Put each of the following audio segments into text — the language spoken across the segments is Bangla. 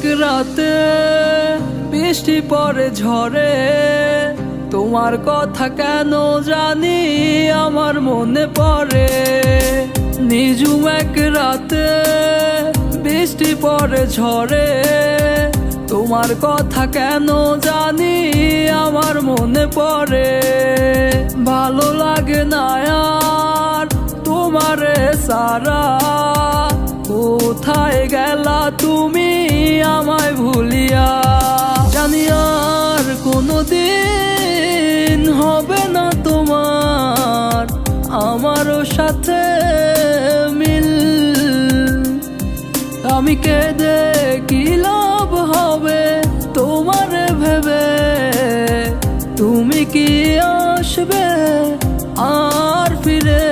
রাতে বৃষ্টি পরে ঝরে তোমার কথা কেন জানি আমার মনে পড়ে। নিজুম এক রাতে বৃষ্টি পরে ঝরে তোমার কথা কেন জানি আমার মনে পড়ে। ভালো লাগে না আর তোমারে সারা। কোথায় গেলা সাথে মিল। আমি কেঁদে কি লাভ হবে তোমার ভেবে? তুমি কি আসবে আর ফিরে?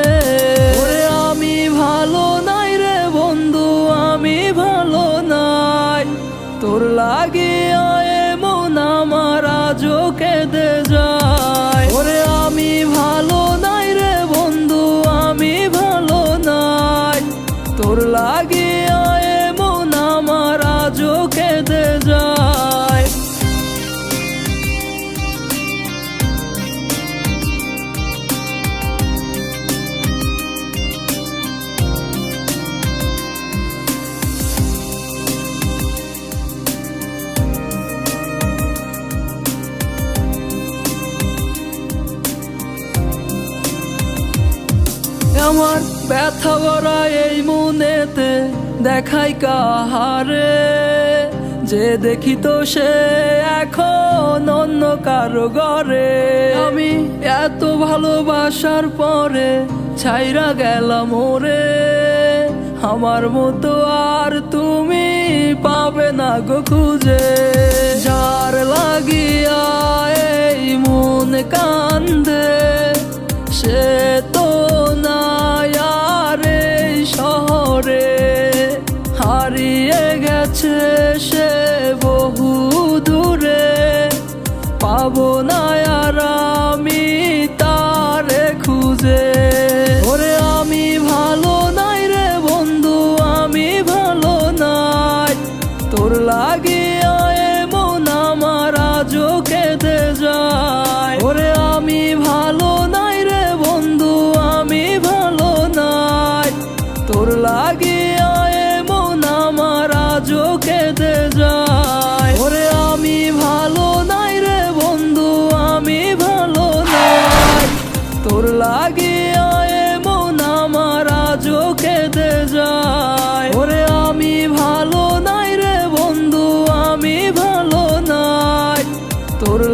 আমি ভালো নাই রে বন্ধু, আমি ভালো নাই। তোর লাগিয়া এমন আমার আজও কেঁদে যায়। আমার ব্যথা ভরা এই মনেতে দেখাই কাহারে। যে দেখি তো সে এখন অন্য কারও ঘরে। আমি এত ভালোবাসার পরে ছাইরা গেলাম ওরে। আমার মতো আর তুমি পাবে না গো খুঁজে। যার লাগিয়া এই মন কান্দে, সে তো গেছে সে বহু দূরে পাবো না আর আমি তারে খুঁজে। ওরে আমি ভালো নাই রে বন্ধু, আমি ভালো নাই। তোর লাগে মন আমার যোগে যায়। ওরে আমি ভালো